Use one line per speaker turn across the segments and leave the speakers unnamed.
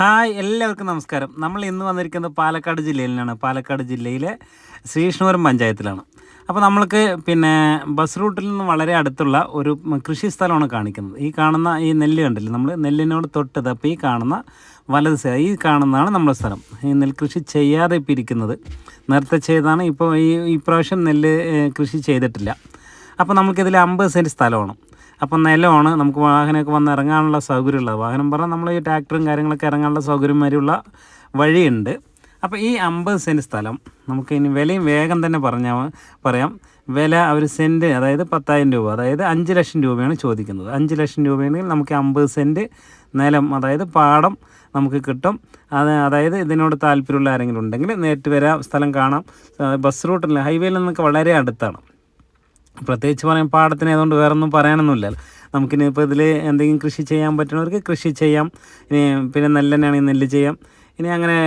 Hi എല്ലാവർക്കും നമസ്കാരം. നമ്മൾ ഇന്ന് വന്നിരിക്കുന്നത് പാലക്കാട് ജില്ലയിലാണ്. പാലക്കാട് ജില്ലയിലെ ശ്രീകൃഷ്ണപുരം പഞ്ചായത്തിലാണ്. അപ്പോൾ നമ്മൾക്ക് പിന്നെ ബസ് റൂട്ടിൽ നിന്ന് വളരെ അടുത്തുള്ള ഒരു കൃഷി സ്ഥലമാണ് കാണിക്കുന്നത്. ഈ കാണുന്ന ഈ നെല്ല് കണ്ടില്ല? നമ്മൾ നെല്ലിനോട് തൊട്ടത് അപ്പോൾ ഈ കാണുന്ന വലത് സൈഡ് ഈ കാണുന്നതാണ് നമ്മുടെ സ്ഥലം. ഈ നെൽകൃഷി ചെയ്യാതെ ഇപ്പോൾ ഇരിക്കുന്നത്. നേരത്തെ ചെയ്താണ് ഇപ്പോൾ ഈ ഇപ്രാവശ്യം നെല്ല് കൃഷി ചെയ്തിട്ടില്ല. അപ്പോൾ നമുക്കിതിൽ അമ്പത് സെന്റ് സ്ഥലമാണ്. അപ്പം നിലമാണ്. നമുക്ക് വാഹനമൊക്കെ വന്ന് ഇറങ്ങാനുള്ള സൗകര്യമുള്ളത്. വാഹനം പറഞ്ഞാൽ നമ്മൾ ഈ ട്രാക്ടറും കാര്യങ്ങളൊക്കെ ഇറങ്ങാനുള്ള സൗകര്യം വരെയുള്ള വഴിയുണ്ട്. അപ്പോൾ ഈ അമ്പത് സെന്റ് സ്ഥലം നമുക്ക് ഇനി വിലയും വേഗം തന്നെ പറഞ്ഞാൽ പറയാം. വില ഒരു സെന്റ് അതായത് പത്തായിരം രൂപ. അതായത് അഞ്ച് ലക്ഷം രൂപയാണ് ചോദിക്കുന്നത്. അഞ്ച് ലക്ഷം രൂപയാണെങ്കിൽ നമുക്ക് അമ്പത് സെന്റ് നിലം അതായത് പാടം നമുക്ക് കിട്ടും. അത് അതായത് ഇതിനോട് താല്പര്യമുള്ള ആരെങ്കിലും ഉണ്ടെങ്കിൽ നേരിട്ട് വരാം. സ്ഥലം കാണാം. ബസ് റൂട്ടിൽ ഹൈവേയിൽ നിന്നൊക്കെ വളരെ അടുത്താണ്. പ്രത്യേകിച്ച് പറയാൻ പാടത്തിന് ആയതുകൊണ്ട് വേറെ ഒന്നും പറയാനൊന്നുമില്ല. നമുക്കിനി ഇപ്പോൾ ഇതിൽ എന്തെങ്കിലും കൃഷി ചെയ്യാൻ പറ്റുന്നവർക്ക് കൃഷി ചെയ്യാം. ഇനി പിന്നെ നെല്ലെണ്ണയാണെങ്കിൽ നെല്ല് ചെയ്യാം. ഇനി അങ്ങനെ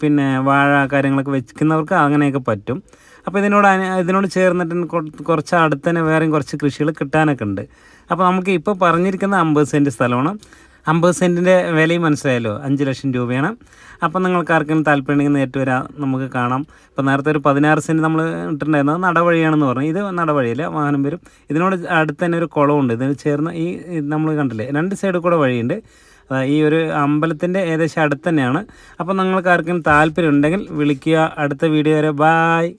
പിന്നെ വാഴ കാര്യങ്ങളൊക്കെ വെക്കുന്നവർക്ക് അങ്ങനെയൊക്കെ പറ്റും. അപ്പോൾ ഇതിനോട് ഇതിനോട് ചേർന്നിട്ട് കുറച്ച് അടുത്ത് തന്നെ വേറെയും കുറച്ച് കൃഷികൾ കിട്ടാനൊക്കെ ഉണ്ട്. അപ്പോൾ നമുക്ക് ഇപ്പോൾ പറഞ്ഞിരിക്കുന്ന അമ്പത് സെന്റ് സ്ഥലമാണ്. അമ്പത് സെന്റിന്റെ വിലയും മനസ്സിലായല്ലോ. അഞ്ച് ലക്ഷം രൂപയാണ്. അപ്പം നിങ്ങൾക്ക് ആർക്കെങ്കിലും താല്പര്യമുണ്ടെങ്കിൽ നേരിട്ട് വരാം. നമുക്ക് കാണാം. ഇപ്പോൾ നേരത്തെ ഒരു പതിനാറ് സെന്റ് നമ്മൾ ഇട്ടിട്ടുണ്ടായിരുന്നത് നടവഴിയാണെന്ന് പറഞ്ഞു. ഇത് നടവഴിയല്ല? വാഹനം വരും. ഇതിനോട് അടുത്ത് തന്നെ ഒരു കുളമുണ്ട് ഇതിന് ചേർന്ന് ഈ നമ്മൾ കണ്ടില്ലേ? രണ്ട് സൈഡിൽ കൂടെ വഴിയുണ്ട്. ഈ ഒരു അമ്പലത്തിന്റെ ഏകദേശം അടുത്ത് തന്നെയാണ്. അപ്പോൾ നിങ്ങൾക്ക് ആർക്കെങ്കിലും താല്പര്യം ഉണ്ടെങ്കിൽ വിളിക്കുക. അടുത്ത വീഡിയോ വരെ. ബായ്